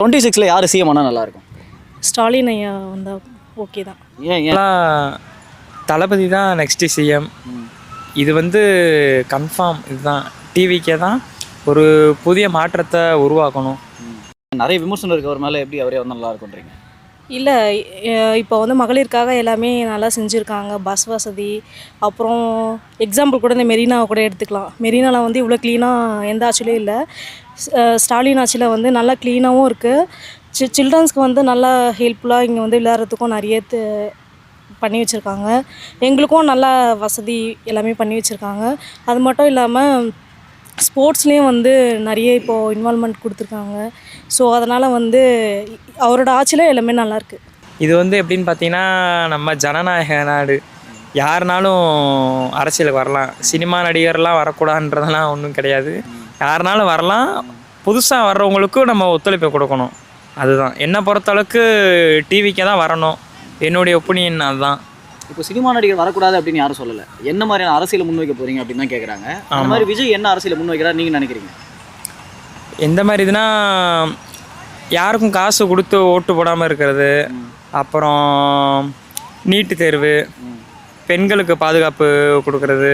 Twenty சிக்ஸில் யார் CM ஆனால் நல்லாயிருக்கும்? ஸ்டாலின் ஐயா வந்தால் ஓகே தான். ஏன் ஏன்? எல்லாம் தளபதி தான் நெக்ஸ்ட்டு சிஎம் இது வந்து கன்ஃபார்ம் இதுதான். டிவிக்கே தான் ஒரு புதிய மாற்றத்தை உருவாக்கணும். நிறைய விமர்சனம் இருக்கு அவர் மேலே எப்படி அவரே வந்து நல்லா இருக்கும்ன்றீங்க இல்லை இப்போ வந்து மகளிருக்காக எல்லாமே நல்லா செஞ்சுருக்காங்க. பஸ் வசதி அப்புறம் எக்ஸாம்பிள் கூட இந்த மெரினாவை கூட எடுத்துக்கலாம். மெரினாவில் வந்து இவ்வளோ க்ளீனாக எந்த ஆட்சியிலும் இல்லை. ஸ்டாலின் ஆட்சியில் வந்து நல்லா க்ளீனாகவும் இருக்குது சி சில்ட்ரன்ஸ்க்கு வந்து நல்லா ஹெல்ப்ஃபுல்லாக இங்கே வந்து விளையாடுறதுக்கும் நிறைய பண்ணி வச்சுருக்காங்க. எங்களுக்கும் நல்லா வசதி எல்லாமே பண்ணி வச்சுருக்காங்க. அது மட்டும் இல்லாமல் ஸ்போர்ட்ஸ்லேயும் வந்து நிறைய இப்போது இன்வால்மெண்ட் கொடுத்துருக்காங்க. ஸோ அதனால் வந்து அவரோட ஆட்சியில் எல்லாமே நல்லாயிருக்கு இது வந்து எப்படின்னு பார்த்தீங்கன்னா நம்ம ஜனநாயக நாடு. யாருனாலும் அரசியலுக்கு வரலாம். சினிமா நடிகர்லாம் வரக்கூடாதுன்றதெல்லாம் ஒன்றும் கிடையாது. யாருனாலும் வரலாம். புதுசாக வர்றவங்களுக்கும் நம்ம ஒத்துழைப்பை கொடுக்கணும். அதுதான். என்னை பொறுத்தளவுக்கு டிவிக்கே தான் வரணும். என்னுடைய ஒப்பீனியன் அதுதான். இப்போ சினிமா நடிகர் வரக்கூடாது அப்படின்னு யாரும் சொல்லலை. என்ன மாதிரியான அரசியலை முன்வைக்க போறீங்க அப்படின்னு தான் கேட்குறாங்க அந்த மாதிரி விஜய் என்ன அரசியலை முன்வைக்கிறார் நீங்கள் நினைக்கிறீங்க? எந்த மாதிரி இதுனா யாருக்கும் காசு கொடுத்து ஓட்டு போடாமல் இருக்கிறது அப்புறம் நீட்டு தேர்வு பெண்களுக்கு பாதுகாப்பு கொடுக்கறது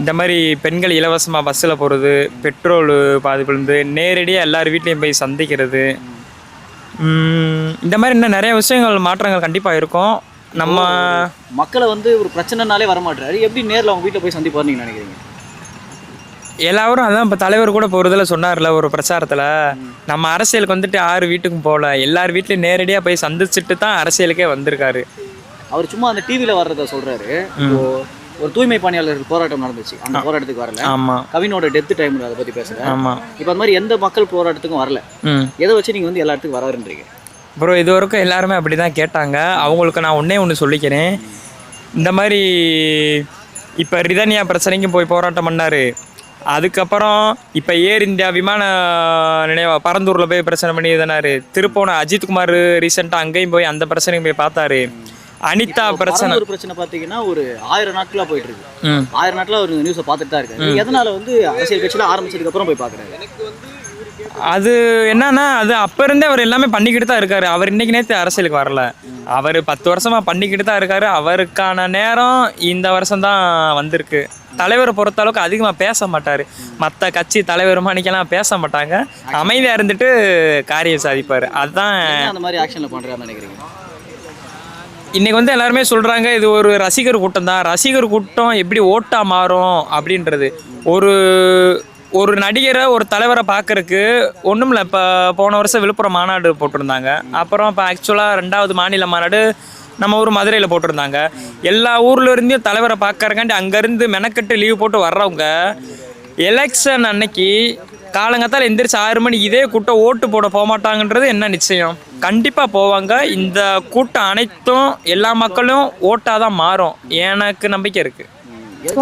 இந்த மாதிரி பெண்கள் இலவசமாக பஸ்ஸில் போகிறது பெட்ரோல் பாதுகாப்பு நேரடியாக எல்லார் வீட்லேயும் போய் சந்திக்கிறது. இந்த மாதிரி இன்னும் நிறைய விஷயங்கள் மாற்றங்கள் கண்டிப்பாக இருக்கும். நம்ம மக்களை வந்து ஒரு பிரச்சனைனாலே வரமாட்டாரு எப்படி நேரில் அவங்க வீட்டில் போய் சந்திப்பார் நீங்கள் நினைக்கிறீங்க? எல்லாரும் அதான் இப்போ தலைவர் கூட போகிறதுல சொன்னார்ல ஒரு பிரச்சாரத்தில். நம்ம அரசியலுக்கு வந்துட்டு யார் வீட்டுக்கும் போகல எல்லார் வீட்லையும் நேரடியாக போய் சந்திச்சுட்டு தான் அரசியலுக்கே வந்திருக்காரு. அவர் சும்மா அந்த டிவியில் வர்றத சொல்றாரு. இப்போ ஒரு தூய்மை பணியாளர்கள் போராட்டம் நடந்துச்சு. அந்த போராட்டத்துக்கு வரல. ஆமாம் கவினோட டெத் டைம்ல அதை பத்தி பேசுறேன் ஆமாம் இப்போ அந்த மாதிரி எந்த மக்கள் போராட்டத்துக்கும் வரல. எதை வச்சு நீங்க வந்து எல்லா இடத்துக்கும் வராருன்றீங்க அப்புறம் இது வரைக்கும் எல்லாருமே அப்படி தான் கேட்டாங்க. அவங்களுக்கு நான் ஒன்றே ஒன்று சொல்லிக்கிறேன். இந்த மாதிரி இப்போ ரிதன்யா பிரச்சனைக்கும் போய் போராட்டம் பண்ணார். அதுக்கப்புறம் இப்போ ஏர் இந்தியா விமான நினைவா பரந்தூரில் போய் பிரச்சனை பண்ணி இதனாரு. திருப்போன அஜித்குமார் ரீசெண்டாக அங்கேயும் போய் அந்த பிரச்சனையும் போய் பார்த்தாரு. அனிதா பிரச்சனை ஒரு பிரச்சனை பாத்தீங்கன்னா ஒரு ஆயிரம் நாட்களா போயிட்டு இருக்கு. ஆயிரம் நாட்களா ஒரு நியூஸை பார்த்துட்டு தான் இருக்காரு எதனால வந்து அரசியல் கட்சியில ஆரம்பிச்சதுக்கு அப்புறம் போய் பாக்குறாரு அது என்னன்னா அது அப்ப இருந்தே அவர் எல்லாமே பண்ணிக்கிட்டு தான் இருக்காரு. அவர் இன்னைக்கு நேற்று அரசியலுக்கு வரல. அவர் பத்து வருஷமா பண்ணிக்கிட்டு தான் இருக்காரு. அவருக்கான நேரம் இந்த வருஷம் தான் வந்திருக்கு. தலைவரை பொறுத்த அளவுக்கு அதிகமாக பேச மாட்டார். மற்ற கட்சி தலைவர் மாணிக்கெல்லாம் பேச மாட்டாங்க. அமைதியாக இருந்துட்டு காரியம் சாதிப்பார். அதுதான் அந்த மாதிரி ஆக்ஷன்ல நினைக்கிறீங்க? இன்னைக்கு வந்து எல்லாருமே சொல்றாங்க இது ஒரு ரசிகர் கூட்டம் தான். ரசிகர் கூட்டம் எப்படி ஓட்டா மாறும் அப்படின்றது. ஒரு ஒரு நடிகரை ஒரு தலைவரை பார்க்கறக்கு ஒன்றும் இல்லை இப்போ போன வருஷம் விழுப்புரம் மாநாடு போட்டிருந்தாங்க. அப்புறம் இப்போ ஆக்சுவலாக ரெண்டாவது மாநில மாநாடு நம்ம ஊர் மதுரையில் போட்டிருந்தாங்க. எல்லா ஊர்லேருந்தையும் தலைவரை பார்க்கறக்காண்டி அங்கேருந்து மெனக்கட்டு லீவ் போட்டு வர்றவங்க எலெக்ஷன் அன்னைக்கு காலங்கத்தால் எந்திரிச்சு ஆறு மணி இதே கூட்டம் ஓட்டு போட போக மாட்டாங்கன்றது என்ன நிச்சயம்? கண்டிப்பாக போவாங்க. இந்த கூட்டம் அனைத்தும் எல்லா மக்களும் ஓட்டாக தான் மாறும். எனக்கு நம்பிக்கை இருக்குது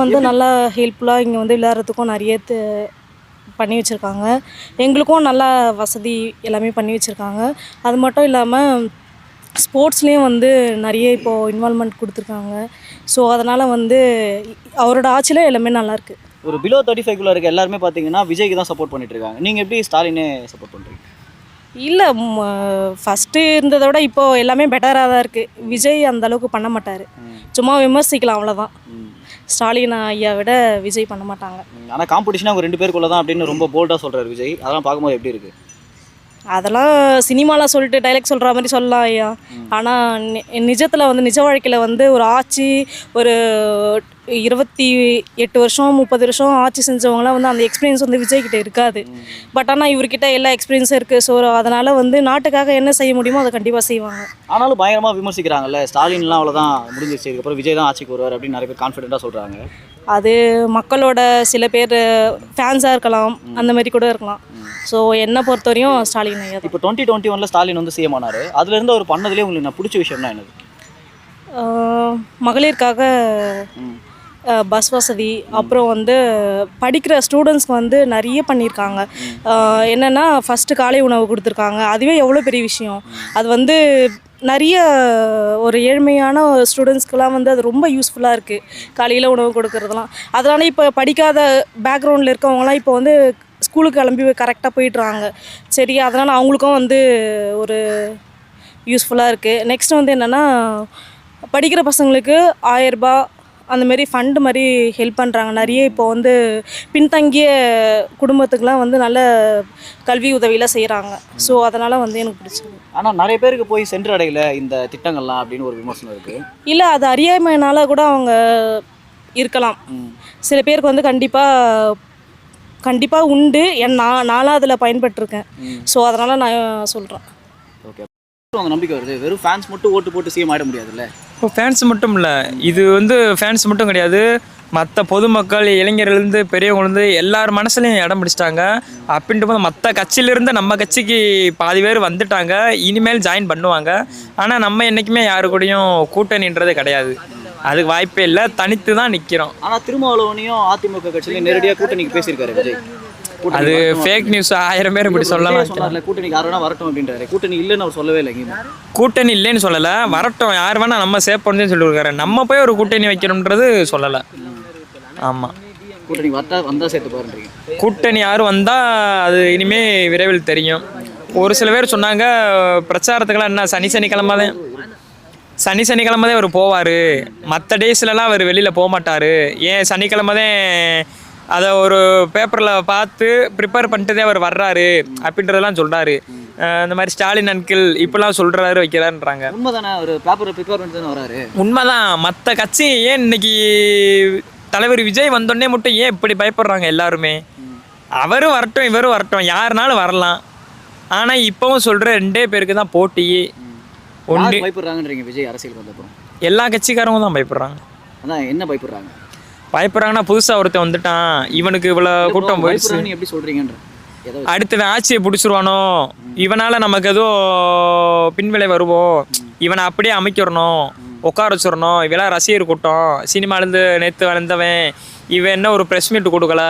வந்து நல்லா ஹெல்ப்ஃபுல்லாக இங்கே வந்து விளையாடுறதுக்கும் நிறைய பண்ணி வச்சுருக்காங்க. எங்களுக்கும் நல்லா வசதி எல்லாமே பண்ணி வச்சுருக்காங்க. அது மட்டும் இல்லாமல் ஸ்போர்ட்ஸ்லேயும் வந்து நிறைய இப்போது இன்வால்மெண்ட் கொடுத்துருக்காங்க. ஸோ அதனால் வந்து அவரோட ஆட்சியில் எல்லாமே நல்லாயிருக்கு ஒரு பிலோ தேர்ட்டி ஃபைவ்க்குள்ள இருக்க எல்லாருமே பாத்தீங்கன்னா விஜய்க்கு தான் சப்போர்ட் பண்ணிட்டு இருக்காங்க. நீங்க எப்படி ஸ்டாலினே சப்போர்ட் பண்றீங்க? இல்லை ஃபஸ்ட்டு இருந்ததை விட இப்போ எல்லாமே பெட்டராக தான் இருக்குது விஜய் அந்த அளவுக்கு பண்ண மாட்டார். சும்மா விமர்சிக்கலாம் அவ்வளோதான் ஸ்டாலின் ஐயா விட விஜய் பண்ண மாட்டாங்க. ஆனால் காம்படிஷன் அவங்க ரெண்டு பேருக்குள்ள தான் அப்படின்னு ரொம்ப போல்டாக சொல்கிறார் விஜய். அதெல்லாம் பார்க்கும்போது எப்படி இருக்குது அதெல்லாம் சினிமாவில் சொல்லிட்டு டைலாக் சொல்கிற மாதிரி சொல்லலாம் ஐயா. ஆனால் நிஜத்தில் வந்து நிஜ வாழ்க்கையில் வந்து ஒரு ஆட்சி ஒரு இருபத்தி எட்டு வருஷம் முப்பது வருஷம் ஆட்சி செஞ்சவங்களாம் வந்து அந்த எக்ஸ்பீரியன்ஸ் வந்து விஜய் கிட்ட இருக்காது. பட் ஆனால் இவர்கிட்ட எல்லா எக்ஸ்பீரியன்ஸும் இருக்குது ஸோ அதனால் வந்து நாட்டுக்காக என்ன செய்ய முடியுமோ அதை கண்டிப்பாக செய்வாங்க. ஆனாலும் பயங்கரமா விமர்சிக்கிறாங்கல்ல ஸ்டாலின்லாம் அவ்வளவுதான் முடிஞ்சிருச்சு இதுக்கப்புறம் விஜய் தான் ஆட்சிக்கு வருவார் அப்படின்னு நிறைய பேர் கான்ஃபிடென்ட்டாக சொல்றாங்க. அது மக்களோட சில பேர் ஃபேன்ஸாக இருக்கலாம் அந்த மாதிரி கூட இருக்கலாம். ஸோ என்னை பொறுத்தவரையும் ஸ்டாலின் ஐயா இப்போ டுவெண்ட்டி டுவெண்ட்டி ஒன்ல ஸ்டாலின் வந்து சிஎம் ஆனாரு. அதுல இருந்து அவர் பண்ணதுலேயே உங்களுக்கு நான் பிடிச்ச விஷயம்னா என்னது? மகளிருக்காக பஸ் வசதி அப்புறம் வந்து படிக்கிற ஸ்டூடெண்ட்ஸ்க்கு வந்து நிறைய பண்ணியிருக்காங்க. என்னென்னா ஃபஸ்ட்டு காலை உணவு கொடுத்துருக்காங்க. அதுவே எவ்வளோ பெரிய விஷயம். அது வந்து நிறைய ஒரு ஏழ்மையான ஸ்டூடெண்ட்ஸ்க்கெலாம் வந்து அது ரொம்ப யூஸ்ஃபுல்லாக இருக்குது காலையில் உணவு கொடுக்கறதெல்லாம் அதனால இப்போ படிக்காத பேக்ரவுண்டில் இருக்கவங்களாம் இப்போ வந்து ஸ்கூலுக்கு கிளம்பி கரெக்டாக போயிடுறாங்க. சரி அதனால் அவங்களுக்கும் வந்து ஒரு யூஸ்ஃபுல்லாக இருக்குது நெக்ஸ்ட் வந்து என்னென்னா படிக்கிற பசங்களுக்கு ஆயரரூபா அந்த மாதிரி ஃபண்டு மாதிரி ஹெல்ப் பண்ணுறாங்க நிறைய இப்போ வந்து பின்தங்கிய குடும்பத்துக்குலாம் வந்து நல்ல கல்வி உதவியெலாம் செய்கிறாங்க ஸோ அதனால் வந்து எனக்கு பிடிச்சது. ஆனா நிறைய பேருக்கு போய் சென்று அடையல இந்த திட்டங்கள்லாம் அப்படின்னு ஒரு விமர்சனம் இருக்கு. இல்லை அது அறியாமைனால கூட அவங்க இருக்கலாம். சில பேருக்கு வந்து கண்டிப்பாக கண்டிப்பாக உண்டு. என் நான் நானும் அதில் பயன்பட்டிருக்கேன் ஸோ அதனால் நான் சொல்கிறேன் ஓகே அவங்க நம்பிக்கை வருது. வெறும் ஃபேன்ஸ் மட்டும் ஓட்டு போட்டு சிஎம் ஆயிட முடியாதுல்ல? இப்போ ஃபேன்ஸ் மட்டும் இல்லை. இது வந்து ஃபேன்ஸ் மட்டும் கிடையாது. மற்ற பொதுமக்கள் இளைஞர்லேருந்து பெரியவங்கலேருந்து எல்லார் மனசுலையும் இடம் பிடிச்சிட்டாங்க. அப்படின்ட்டு போது மற்ற கட்சியிலேருந்து நம்ம கட்சிக்கு பாதி பேர் வந்துட்டாங்க. இனிமேல் ஜாயின் பண்ணுவாங்க. ஆனால் நம்ம என்றைக்குமே யாரு கூடயும் கூட்டணின்றது கிடையாது. அதுக்கு வாய்ப்பே இல்லை. தனித்து தான் நிற்கிறோம் ஆனா திருமாவளவனையும் அதிமுக கட்சியில நேரடியா கூட்டணிக்கு பேசியிருக்காரு விஜய். கூட்டணி அது. ஃபேக் நியூஸ் ஆயிரம் பேர் இப்படி சொல்லலாம் கூட்டணிக்கு யார் வேணா வரட்டும் அப்படின்றாரு. கூட்டணி இல்லைன்னு அவர் சொல்லவே இல்லை கூட்டணி இல்லைன்னு சொல்லலை. வரட்டும் யார் வேணால் நம்ம சேவ் பண்ணுன்னு சொல்லியிருக்காரு நம்ம போய் ஒரு கூட்டணி வைக்கணுன்றது சொல்லலை. ஆமாம் கூட்டணி வந்தா சேர்த்து பாருன்றீங்க கூட்டணி யாரும் வந்தால் அது இனிமே விரைவில் தெரியும். ஒரு சில பேர் சொன்னாங்க பிரச்சாரத்துக்கெல்லாம் என்ன சனி சனிக்கிழமை தான். சனி சனிக்கிழமை தான் அவர் போவார் மற்ற டேஸ்லலாம் அவர் வெளியில் போக மாட்டார் ஏன் சனிக்கிழமை தான் அதை ஒரு பேப்பரில் பார்த்து ப்ரிப்பேர் பண்ணிட்டு அவர் வர்றாரு அப்படின்றதெல்லாம் சொல்கிறாரு இந்த மாதிரி ஸ்டாலின் அன்கிள் இப்படிலாம் சொல்கிறாரு வைக்கிறாருன்றாங்க. உண்மைதானே? ஒரு பேப்பரை ப்ரிப்பேர் பண்ணிட்டு தானே வராரு உண்மைதான். மற்ற கட்சி ஏன் இன்னைக்கு தலைவர் விஜய் வந்தோடனே மட்டும் ஏன் இப்படி பயப்படுறாங்க எல்லாருமே? அவரும் வரட்டும் இவரும் வரட்டும். யாருனாலும் வரலாம். ஆனால் இப்போவும் சொல்கிற ரெண்டே பேருக்கு தான் போட்டி பயப்படுறாங்கன்றீங்க விஜய் அரசியலுக்கு வந்தப்புறம் எல்லா கட்சிக்காரங்க தான் பயப்படுறாங்க. அதான் என்ன பயப்படுறாங்க? பயப்படுறாங்கன்னா புதுசாக ஒருத்தன் வந்துட்டான். இவனுக்கு இவ்வளோ கூட்டம் போயிடுச்சு. பயப்படுறாங்கன்னு எப்படி சொல்றீங்கன்ற? ஏதோ அடுத்தவன் ஆட்சியை பிடிச்சிருவானோ? இவனால் நமக்கு ஏதோ பின்விளை வருவோம் இவனை அப்படியே அமைக்கிறணும் உட்கார வச்சிடணும். இவெல்லாம் ரசிகர் கூட்டம். சினிமாலேருந்து நேற்று வளர்ந்தவன் இவன் என்ன ஒரு ப்ரெஸ் மீட் கொடுக்கல?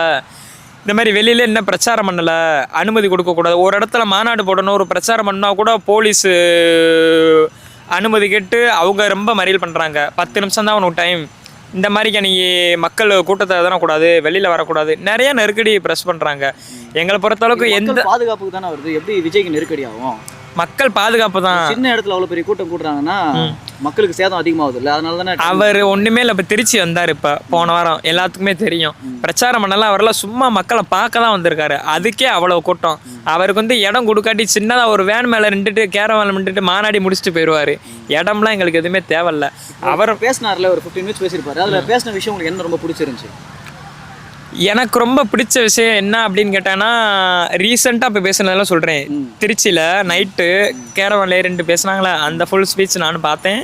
இந்த மாதிரி வெளியில என்ன பிரச்சாரம் பண்ணலை? அனுமதி கொடுக்கக்கூடாது ஒரு இடத்துல மாநாடு போடணும் ஒரு பிரச்சாரம் பண்ணால் கூட போலீஸு அனுமதி கேட்டு அவங்க ரொம்ப மறியல் பண்ணுறாங்க பத்து நிமிஷம் தான் உனக்கு டைம் இந்த மாதிரிக்கு நீ மக்கள் கூட்டத்தை எதனக்கூடாது வெளியில் வரக்கூடாது. நிறைய நெருக்கடி ப்ரெஸ் பண்ணுறாங்க எங்களை பொறுத்தளவுக்கு எந்த பாதுகாப்புக்கு தானே வருது. எப்படி விஜய்க்கு நெருக்கடி ஆகும்? மக்கள் பாதுகாப்பு தான் சின்ன இடத்துல அவ்வளவு பெரிய கூட்டம் கூட்டுறாங்கன்னா மக்களுக்கு சேதம் அதிகமாகுது இல்ல? அதனால தானே அவர் ஒண்ணுமே இல்லை இப்போ திருச்சி வந்தார் இப்போ போன வாரம். எல்லாத்துக்குமே தெரியும். பிரச்சாரம் பண்ணலாம் அவரெல்லாம் சும்மா மக்களை பார்க்க தான் வந்திருக்காரு. அதுக்கே அவ்வளோ கூட்டம். அவருக்கு வந்து இடம் கொடுக்காட்டி சின்னதாக ஒரு வேன் மேலே நின்றுட்டு கேர மேலே நின்றுட்டு மாநாடி முடிச்சுட்டு போயிடுவார் இடம்லாம் எங்களுக்கு எதுவுமே தேவையில்ல. அவர் பேசினார்ல ஒரு 15 மினிட்ஸ் பேசியிருப்பாரு. அதுல பேசின விஷயம் உங்களுக்கு என்ன ரொம்ப பிடிச்சிருந்துச்சு? எனக்கு ரொம்ப பிடிச்ச விஷயம் என்ன அப்படின்னு கேட்டான்னா ரீசெண்டாக இப்போ பேசுனதெல்லாம் சொல்கிறேன் திருச்சியில் நைட்டு கேரவன்ல ரெண்டு பேசுனாங்களே அந்த ஃபுல் ஸ்பீச் நானும் பார்த்தேன்.